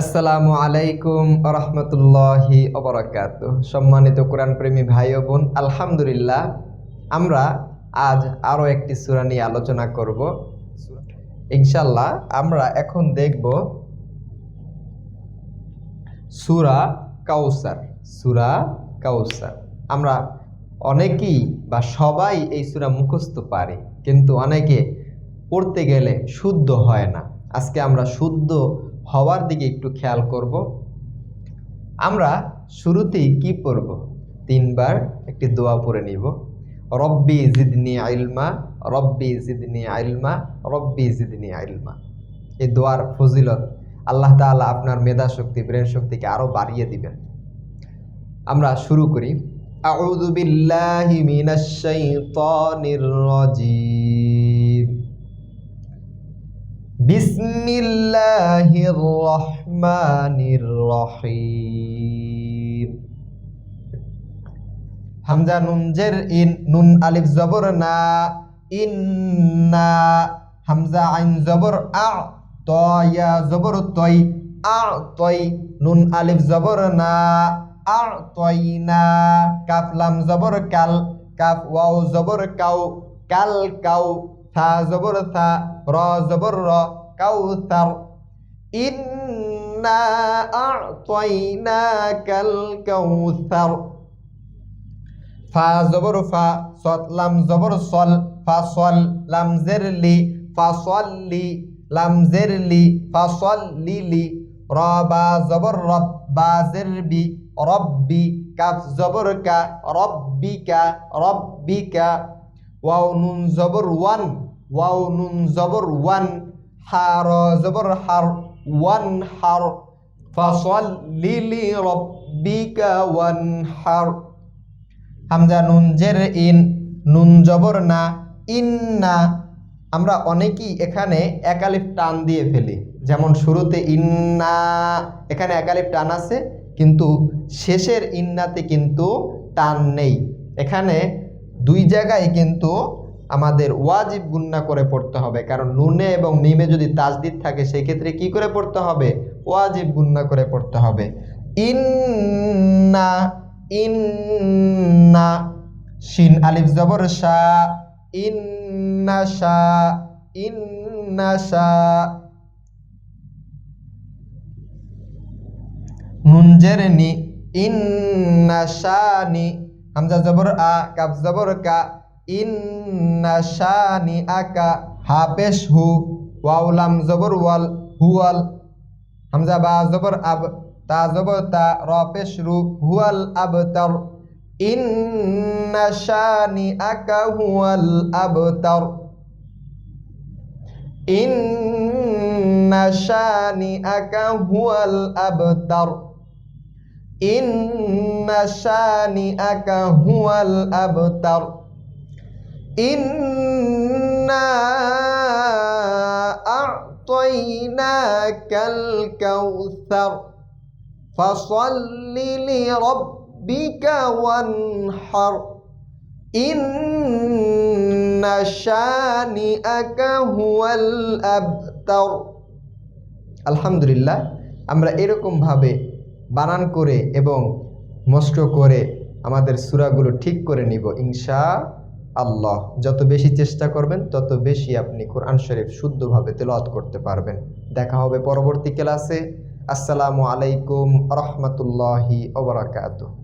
আসসালামু আলাইকুম রহমতুল্লাহি অবরাকাত সম্মানিত কোরআন প্রেমী ভাই ও বোন, আলহামদুলিল্লাহ, আমরা আজ আরও একটি সুরা নিয়ে আলোচনা করব। ইনশাল্লাহ আমরা এখন দেখব সূরা কাউসার, সুরা কাউসার। আমরা অনেকেই বা সবাই এই সুরা মুখস্থ পারি, কিন্তু অনেকে পড়তে গেলে শুদ্ধ হয় না। আজকে আমরা শুদ্ধ হওয়ার দিকে একটু খেয়াল করব। আমরা শুরুতেই কি পড়ব? তিনবার একটি দোয়া পড়ে নিব। রব্বি জিদনি আইলমা, রব্বি জিদনি আইলমা, রব্বি জিদনি আইলমা। এই দোয়ার ফজিলত আল্লাহ তাআলা আপনার মেধা শক্তি ব্রেন শক্তিকে আরও বাড়িয়ে দিবেন। আমরা শুরু করি। আউযু বিল্লাহি মিনাশ শাইতানির রাজিম। বিসমিল্লাহির রহমানির রহিম। হামজা নুন ইন, নুন আলিফ জবর না, ইন্না হামজা আইন জবর আ, তয়া জবর তই আ তই নুন আলিফ জবর না, আ তই না কাফ লাম জবর কাল, কাফ ওয়াও জবর কাউ, কাল কাউ থা জবর থা, র জবর র কাউসার ইন্না আ'তাইনাকাল কাউসার ফা জবর ফা সত লাম জবর সল, ফা সল লাম জের লি, ফা সল লি লাম জের লি, ফা সল লি লি। র বা জবর রব, বা ওয়াও নুন জবর ওয়ান, ওয়াও নুন জবর ওয়ান, হার জবর হার ওয়ান, হার ফসল লিলি রব্বিকা ওয়ান, হার হামজা নুন জের ইন, নুন জবর না ইন্না আমরা অনেকেই এখানে একালিফ টান দিয়ে ফেলি। যেমন শুরুতে ইন্না এখানে একালিফ টান আছে, কিন্তু শেষের ইন্নাতে কিন্তু টান নেই। এখানে দুই জায়গায় কিন্তু আমাদের ওয়াজিব গুন্না করে পড়তে হবে। কারণ নুনে এবং নিমে যদি তাজদিদ থাকে সেই ক্ষেত্রে কি করে পড়তে হবে? ওয়াজিব গুন্না করে পড়তে হবে। ইন্না ইন্না, শিন, আলিফ, জবর, শা, ইন্না শা ইন্না, শা। নুন, জের, নি, ইন্না শানি হামজা জবর আ, কাফ জবর কা, ইন্না শানি আকা, হাফেশ হু, ওয়াও লাম জবর ওয়াল, হুয়াল, হামজা বা জবর আব, তা জবর তা, র পেশ রু, হুয়াল আবতার, ইন্না শানি আকা, হুয়াল আবতার, ইন্না শানি আকা, হুয়াল আবতার, ইন্না শানি আকা হুয়াল আবতার ইন্না আ'তাইনাকাল কাউসার ফসল্লি লিরাব্বিকা ওয়ানহার ইন্না শানিআকা হুয়াল আবতার আলহামদুলিল্লাহ আমরা এরকমভাবে বানান করে এবং মস্ক করে আমাদের সুরাগুলো ঠিক করে নিব ইনশা আল্লাহ যত বেশি চেষ্টা করবেন, তত বেশি আপনি কোরআন শরীফ শুদ্ধভাবে তেলত করতে পারবেন। দেখা হবে পরবর্তী ক্লাসে। আসসালামু আলাইকুম রহমতুল্লাহি ওবরাকাতুহ